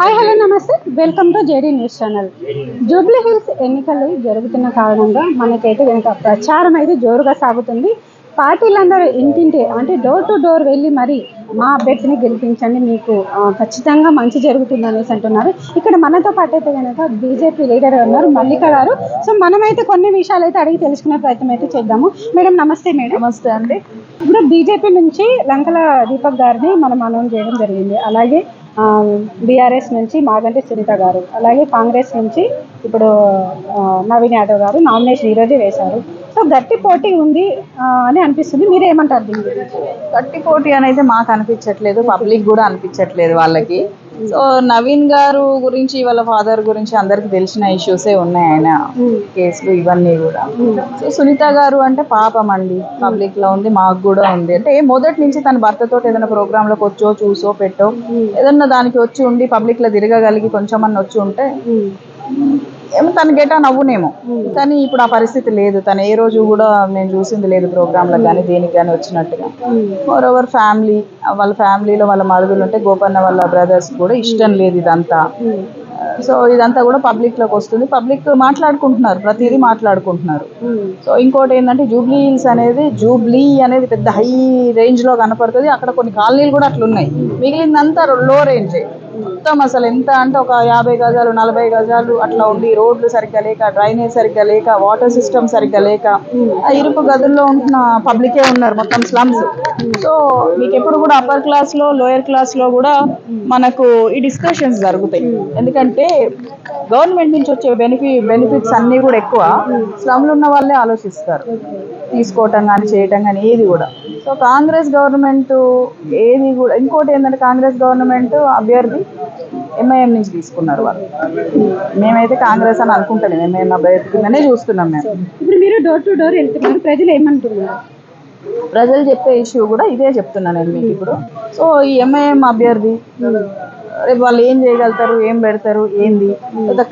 Hi hello నమస్తే. Welcome to JD news channel Jubilee Hills ఎన్నికలు జరుగుతున్న కారణంగా మనకైతే కనుక ప్రచారం అయితే జోరుగా సాగుతుంది. పార్టీలందరూ ఇంటింటి అంటే డోర్ టు డోర్ వెళ్ళి మరి మా అభ్యర్థిని గెలిపించండి మీకు ఖచ్చితంగా మంచి జరుగుతుంది అనేసి అంటున్నారు. ఇక్కడ మనతో పాటు అయితే కనుక బీజేపీ లీడర్ ఉన్నారు మల్లిక గారు. సో మనమైతే కొన్ని విషయాలు అయితే అడిగి తెలుసుకునే ప్రయత్నం అయితే చేద్దాము. మేడం నమస్తే మేడం. నమస్తే అండి. ఇప్పుడు బీజేపీ నుంచి లంకల దీపక్ గారిని మనం అనౌన్స్ చేయడం జరిగింది. అలాగే బీఆర్ఎస్ నుంచి మాగంటి సునీత గారు అలాగే కాంగ్రెస్ నుంచి ఇప్పుడు నవీన్ యాదవ్ గారు నామినేషన్ ఈరోజే వేశారు. సో గట్టి పోటీ ఉంది అని అనిపిస్తుంది. మీరు ఏమంటారు దీని గట్టి పోటీ అనేది మాకు అనిపించట్లేదు పబ్లిక్ కూడా అనిపించట్లేదు వాళ్ళకి. సో నవీన్ గారు గురించి వాళ్ళ ఫాదర్ గురించి అందరికి తెలిసిన ఇష్యూసే ఉన్నాయి ఆయన కేసులు ఇవన్నీ కూడా. సో సునీత గారు అంటే పాపం అండి. పబ్లిక్లో ఉంది మాకు కూడా ఉంది. అంటే మొదటి నుంచి తన భర్తతో ఏదైనా ప్రోగ్రామ్లోకి వచ్చో చూసో పెట్టో ఏదన్నా దానికి వచ్చి ఉండి పబ్లిక్లో తిరగగలిగి కొంచెం అన్న వచ్చి ఉంటే ఏమో తన గేటా నవ్వునేమో కానీ ఇప్పుడు ఆ పరిస్థితి లేదు. తను ఏ రోజు కూడా నేను చూసింది లేదు ప్రోగ్రాంలకు కానీ దేనికి కానీ వచ్చినట్టుగా. మోర్ ఓవర్ ఫ్యామిలీ వాళ్ళ ఫ్యామిలీలో వాళ్ళ మరుదులు ఉంటే గోపన్న వాళ్ళ బ్రదర్స్ కూడా ఇష్టం లేదు ఇదంతా. సో ఇదంతా కూడా పబ్లిక్లోకి వస్తుంది. పబ్లిక్ మాట్లాడుకుంటున్నారు. ప్రతిదీ మాట్లాడుకుంటున్నారు. సో ఇంకోటి ఏంటంటే జూబ్లీ హిల్స్ అనేది జూబ్లీ అనేది పెద్ద హై రేంజ్లో కనపడుతుంది. అక్కడ కొన్ని కాలనీలు కూడా అట్లా ఉన్నాయి మిగిలిందంతా లో రేంజ్ మొత్తం అసలు ఎంత అంటే ఒక యాభై గజాలు నలభై గజాలు అట్లా ఉండి రోడ్లు సరిగ్గా లేక డ్రైనేజ్ సరిగ్గా లేక వాటర్ సిస్టమ్ సరిగ్గా లేక ఆ ఇరుకు గదుల్లో ఉంటున్న పబ్లికే ఉన్నారు మొత్తం స్లమ్స్. సో మీకు ఎప్పుడు కూడా అప్పర్ క్లాస్లో లోయర్ క్లాస్లో కూడా మనకు ఈ డిస్కషన్స్ జరుగుతాయి. ఎందుకంటే గవర్నమెంట్ నుంచి వచ్చే బెనిఫి బెనిఫిట్స్ అన్నీ కూడా ఎక్కువ. స్లమ్లు ఉన్న వాళ్ళే ఆలోచిస్తారు. తీసుకోవటం కానీ చేయటం కానీ ఏది కూడా. సో కాంగ్రెస్ గవర్నమెంట్ ఏది కూడా ఇంకోటి ఏంటంటే కాంగ్రెస్ గవర్నమెంట్ అభ్యర్థి ఎంఐఎం నుంచి తీసుకున్నారు వాళ్ళు. మేమైతే కాంగ్రెస్ అని అనుకుంటాం ఎంఐఎం అభ్యర్థి కిందనే చూస్తున్నాం మేము. ఇప్పుడు మీరు డోర్ టు డోర్ వెళ్తున్నారు ప్రజలు ఏమంటున్నారు? ప్రజలు చెప్పే ఇష్యూ కూడా ఇదే చెప్తున్నాను నేను మీకు ఇప్పుడు. సో ఈ ఎంఐఎం అభ్యర్థి రేపు వాళ్ళు ఏం చేయగలుగుతారు ఏం పెడతారు ఏంది?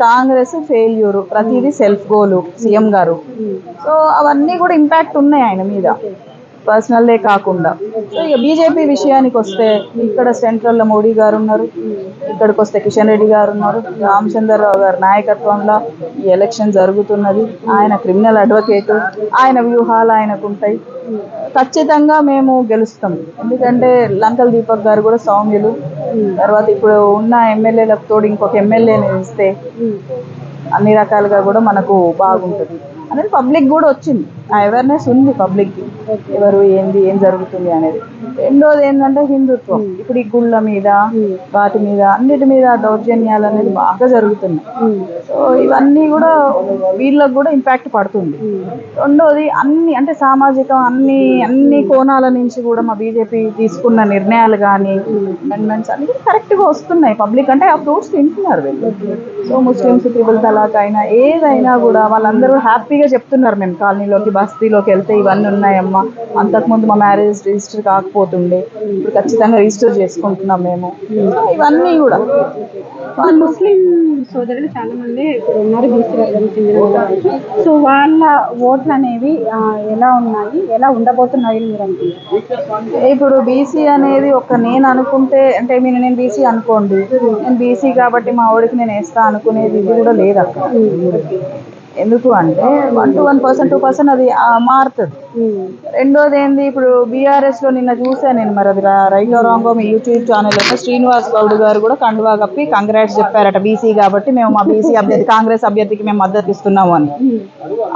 కాంగ్రెస్ ఫెయిల్యూర్ ప్రతిదీ సెల్ఫ్ గోలు సీఎం గారు. సో అవన్నీ కూడా ఇంపాక్ట్ ఉన్నాయి ఆయన మీద. పర్సనల్లే కాకుండా. సో ఇక బీజేపీ విషయానికి వస్తే ఇక్కడ సెంట్రల్లో మోడీ గారు ఉన్నారు ఇక్కడికి వస్తే కిషన్ రెడ్డి గారు ఉన్నారు రామచంద్రరావు గారి నాయకత్వంలో ఈ ఎలక్షన్ జరుగుతున్నది. ఆయన క్రిమినల్ అడ్వకేట్ ఆయన వ్యూహాలు ఆయనకు ఉంటాయి. ఖచ్చితంగా మేము గెలుస్తాం. ఎందుకంటే లంకల్ దీపక్ గారు కూడా సౌమ్యులు. తర్వాత ఇప్పుడు ఉన్న ఎమ్మెల్యేలకు తోడు ఇంకొక ఎమ్మెల్యేని ఇస్తే అన్ని రకాలుగా కూడా మనకు బాగుంటుంది. అనేది పబ్లిక్ కూడా వచ్చింది. ఆ అవేర్నెస్ ఉంది పబ్లిక్కి ఎవరు ఏంది ఏం జరుగుతుంది అనేది. రెండోది ఏంటంటే హిందుత్వం. ఇప్పుడు ఈ గుళ్ళ మీద వాటి మీద అన్నిటి మీద దౌర్జన్యాలు అనేది బాగా జరుగుతున్నాయి. సో ఇవన్నీ కూడా వీళ్ళకి కూడా ఇంపాక్ట్ పడుతుంది. రెండోది అన్ని అంటే సామాజిక అన్ని అన్ని కోణాల నుంచి కూడా మా బీజేపీ తీసుకున్న నిర్ణయాలు కానీ అమెండ్మెంట్స్ అన్ని కరెక్ట్గా వస్తున్నాయి. పబ్లిక్ అంటే ఆ ఫ్రూట్స్ తింటున్నారు వీళ్ళు. సో ముస్లిమ్స్ ట్రిపుల్ తలాక్ అయినా ఏదైనా కూడా వాళ్ళందరూ హ్యాపీగా చెప్తున్నారు మేము కాలనీలోకి బస్తీలోకి వెళ్తే ఇవన్నీ ఉన్నాయమ్మా. అంతకుముందు మా మ్యారేజ్ రిజిస్టర్ కాకపోతుండే. ఇప్పుడు ఖచ్చితంగా రిజిస్టర్ చేసుకుంటున్నాం మేము. ఇవన్నీ కూడా. ముస్లిం సోదరులు చాలా మంది ఇప్పుడు ఉన్నారు చెందిన. సో వాళ్ళ ఓట్లు అనేవి ఎలా ఉన్నాయి? ఎలా ఉండబోతున్నాయి మీరు అనుకుంటున్నారు? ఇప్పుడు బీసీ అనేది ఒక నేను అనుకుంటే అంటే మీరు నేను బీసీ అనుకోండి. నేను బీసీ కాబట్టి మా ఓడికి నేను వేస్తా అనుకునేది ఇది కూడా లేదు అక్కడ. ఎందుకు అంటే one two one percent two percent అది మారుతుంది. రెండోది ఏంది ఇప్పుడు బీఆర్ఎస్లో నిన్న చూసాను నేను మరి అది రైట్ రాంగో మీ యూట్యూబ్ ఛానల్లో శ్రీనివాస్ గౌడ్ గారు కూడా కండువా కప్పి కంగ్రాట్స్ చెప్పారట బీసీ కాబట్టి మేము మా బీసీ అభ్యర్థి కాంగ్రెస్ అభ్యర్థికి మేము మద్దతు ఇస్తున్నాము అని.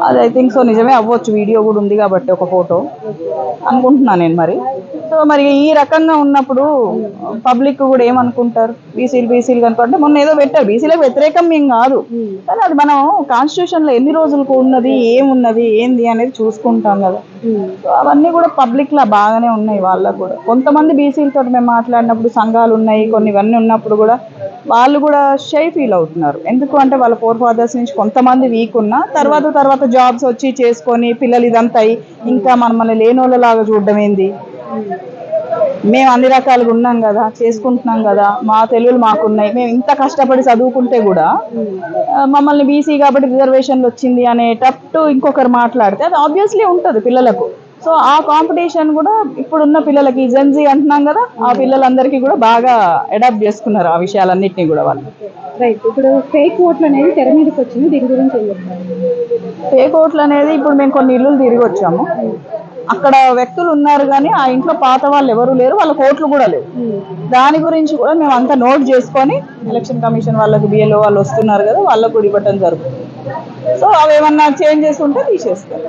అది ఐ థింక్ సో నిజమే అవ్వచ్చు వీడియో కూడా ఉంది కాబట్టి ఒక ఫోటో అనుకుంటున్నాను నేను మరి. సో మరి ఈ రకంగా ఉన్నప్పుడు పబ్లిక్ కూడా ఏమనుకుంటారు? బీసీలు బీసీలు కనుకుంటే మొన్న ఏదో పెట్టారు బీసీలకు వ్యతిరేకం ఏం కాదు. కానీ అది మనం కాన్స్టిట్యూషన్లో ఎన్ని రోజులకు ఉన్నది ఏమున్నది ఏంది అనేది చూసుకుంటాం కదా. సో అవన్నీ కూడా పబ్లిక్లో బాగానే ఉన్నాయి వాళ్ళకు కూడా. కొంతమంది బీసీలతో మేము మాట్లాడినప్పుడు సంఘాలు ఉన్నాయి కొన్ని ఇవన్నీ ఉన్నప్పుడు కూడా వాళ్ళు కూడా షై ఫీల్ అవుతున్నారు. ఎందుకు అంటే వాళ్ళ ఫోర్ ఫాదర్స్ నుంచి కొంతమంది వీక్ ఉన్నా తర్వాత తర్వాత జాబ్స్ వచ్చి చేసుకొని పిల్లలు ఇదంతా ఇంకా మనల్ని లేనోళ్ళలాగా చూడడం ఏంది? మేము అన్ని రకాలుగా ఉన్నాం కదా చేసుకుంటున్నాం కదా మా తెలుగులు మాకున్నాయి. మేము ఇంత కష్టపడి చదువుకుంటే కూడా మమ్మల్ని బీసీ కాబట్టి రిజర్వేషన్లు వచ్చింది అనేటట్టు ఇంకొకరు మాట్లాడితే అది ఆబ్వియస్లీ ఉంటుంది పిల్లలకు. సో ఆ కాంపిటీషన్ కూడా ఇప్పుడున్న పిల్లలకి జెన్జీ అంటున్నాం కదా ఆ పిల్లలందరికీ కూడా బాగా అడాప్ట్ చేసుకున్నారు ఆ విషయాలన్నింటినీ కూడా వాళ్ళు. రైట్ ఇప్పుడు ఫేక్ ఓట్లు అనేది తెర మీదకి వచ్చింది దీని గురించి ఫేక్ ఓట్లు అనేది ఇప్పుడు మేము కొన్ని ఇల్లులు తిరిగి వచ్చాము. అక్కడ వ్యక్తులు ఉన్నారు కానీ ఆ ఇంట్లో పాత వాళ్ళు ఎవరు లేరు వాళ్ళ కోట్లు కూడా లేవు. దాని గురించి కూడా మేము అంతా నోట్ చేసుకొని ఎలక్షన్ కమిషన్ వాళ్ళకి బిఎల్ఓ వాళ్ళు వస్తున్నారు కదా వాళ్ళకు కూడా ఇవ్వటం జరుగుతుంది. సో అవి ఏమన్నా చేంజెస్ ఉంటే తీసేస్తారు.